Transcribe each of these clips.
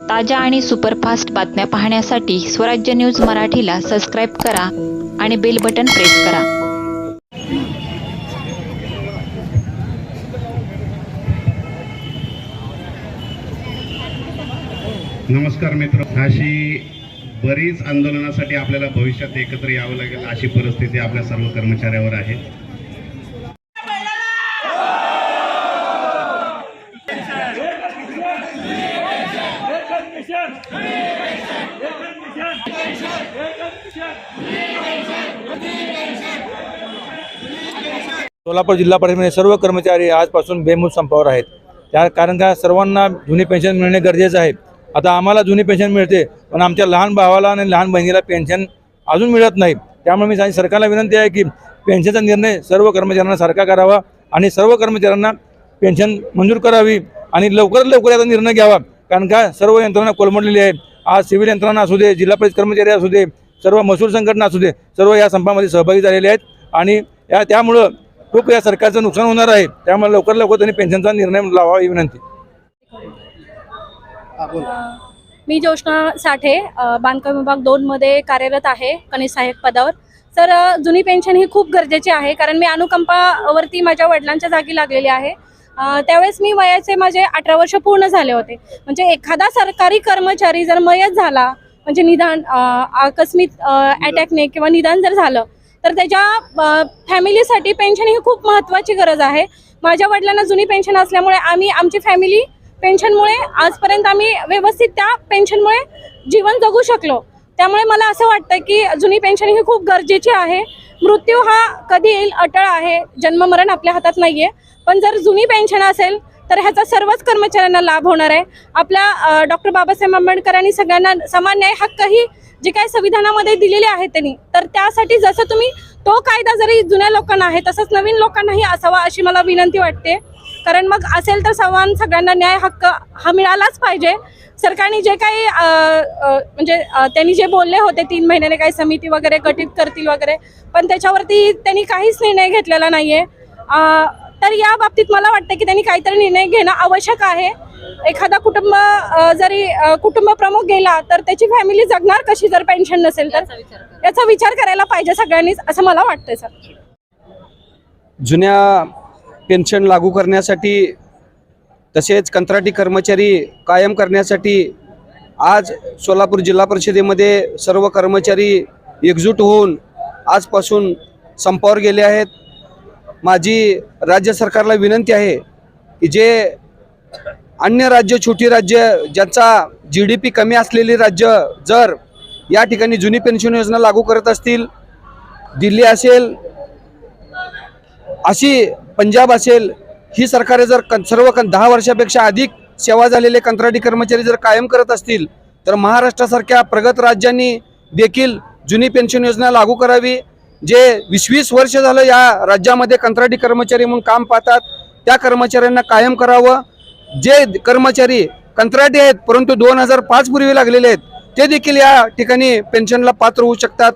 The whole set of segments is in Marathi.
ताज्या आणि सुपरफास्ट बातम्या पाहण्यासाठी स्वराज्य न्यूज मराठीला सबस्क्राईब करा आणि बेल बटन प्रेस करा. नमस्कार मित्र. अशी बरीच आंदोलनासाठी आपल्याला भविष्यात एकत्र यावं लागेल अशी परिस्थिती आपल्या सर्व कर्मचाऱ्यावर आहे. सोलापूर जिल्हा परिषदेने सर्व कर्मचारी आजपासून बेमुद संपावर आहेत. त्या कारण का सर्वांना जुनी पेन्शन मिळणे गरजेचं आहे. आता आम्हाला जुनी पेन्शन मिळते पण आमच्या लहान भावाला आणि लहान बहिणीला पेन्शन अजून मिळत नाही. त्यामुळे मी सरकारला विनंती आहे की पेन्शनचा निर्णय सर्व कर्मचाऱ्यांना सारखा करावा आणि सर्व कर्मचाऱ्यांना पेन्शन मंजूर करावी आणि लवकरात लवकर याचा निर्णय घ्यावा. कारण का सर्व यंत्रणा कोलमडलेली आहे आज सिव्हिल यंत्रणा असू दे जिल्हा परिषद कर्मचारी असू दे सर्व महसूल संघटना असू दे सर्व या संपामध्ये सहभागी झालेले आहेत. आणि या त्यामुळं खूप या सरकारचं नुकसान होणार आहे. त्यामुळे लवकर लवकर त्यांनी पेन्शनचा निर्णय लावावा ही विनंती. मी जोशना साठे बांधकाम विभाग दोनमध्ये कार्यरत आहे कनिष्ठ सहाय्यक पदावर. तर अ, जुनी पेन्शन ही खूप गरजेची आहे कारण मी अनुकंपावरती माझ्या वडिलांच्या जागी लागलेली आहे. त्यावेळेस मी वयाचे माझे अठरा वर्ष पूर्ण झाले होते. म्हणजे एखादा सरकारी कर्मचारी जर मयत झाला म्हणजे निदान आकस्मिक अटॅकने किंवा निदान जर झालं तर त्याच्या फॅमिलीसाठी पेन्शन ही खूप महत्त्वाची गरज आहे. माझ्या वडिलांना जुनी पेन्शन असल्यामुळे आम्ही आमची फॅमिली पेन्शनमुळे आजपर्यंत आम्ही व्यवस्थित त्या पेन्शनमुळे जीवन जगू शकलो. त्यामुळे मला असं वाटतं की जुनी पेन्शन ही खूप गरजेची आहे. मृत्यू हा कधी येईल? अटळ आहे. जन्ममरण आपल्या हातात नाही आहे पण जर जुनी पेन्शन असेल तर ह्याचा सर्वच कर्मचाऱ्यांना लाभ होणार आहे. आपल्या डॉक्टर बाबासाहेब आंबेडकरांनी सगळ्यांना समान न्याय हक्कही जे काही संविधानामध्ये दिलेले आहेत त्यांनी तर त्यासाठी जसं तुम्ही तो कायदा जरी जुन्या लोकांना आहे तसंच नवीन लोकांनाही असावा अशी मला विनंती वाटते. कारण मग असेल तर समान सगळ्यांना न्याय हक्क हा मिळालाच पाहिजे. सरकारने जे काही म्हणजे त्यांनी जे बोलले होते तीन महिन्याने काही समिती वगैरे गठीत करतील वगैरे पण त्याच्यावरती त्यांनी काहीच निर्णय घेतलेला नाहीये. अ, तर या बाबतीत मला वाटतं की त्यांनी काहीतरी निर्णय घेणं आवश्यक आहे. एखादा कुटुंब जरी कुटुंब प्रमुख गेला तर त्याची फॅमिली जगणार कशी जर पेन्शन नसेल तर? याचा विचार करायला पाहिजे सगळ्यांनीच असं मला वाटतंय सर जुन्या पेन्शन लागू करण्यासाठी तसेच कंत्राटी कर्मचारी कायम करण्यासाठी आज सोलापूर जिल्हा परिषदेमध्ये सर्व कर्मचारी एकजूट होऊन आजपासून संपावर गेले आहेत. माझी राज्य सरकारला विनंती आहे की जे अन्य राज्य छोटी राज्य ज्यांचा जी डी पी कमी असलेली राज्य जर या ठिकाणी जुनी पेन्शन योजना लागू करत असतील दिल्ली असेल अशी पंजाब असेल ही सरकारे जर कं- सर्व कं दहा वर्षापेक्षा अधिक सेवा झालेले कंत्राटी कर्मचारी जर कायम करत असतील तर महाराष्ट्रासारख्या प्रगत राज्यांनी देखील जुनी पेन्शन योजना लागू करावी. जे वीस वीस वर्ष झालं या राज्यामध्ये कंत्राटी कर्मचारी म्हणून काम पाहतात त्या कर्मचाऱ्यांना कायम करावं. जे कर्मचारी कंत्राटी आहेत परंतु दोन हजार पाच पूर्वी लागलेले आहेत ते देखील या ठिकाणी पेन्शनला पात्र होऊ शकतात.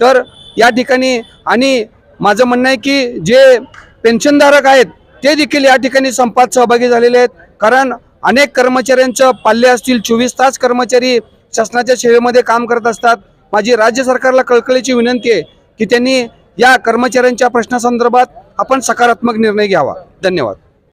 तर या ठिकाणी आणि माझं म्हणणं आहे की जे पेन्शनधारक आहेत ते देखील या ठिकाणी संपात सहभागी झालेले आहेत. कारण अनेक कर्मचाऱ्यांचं पाल्य असतील चोवीस तास कर्मचारी शासनाच्या सेवेमध्ये काम करत असतात. माझी राज्य सरकारला कळकळीची विनंती आहे की त्यांनी या कर्मचाऱ्यांच्या प्रश्नासंदर्भात आपण सकारात्मक निर्णय घ्यावा. धन्यवाद.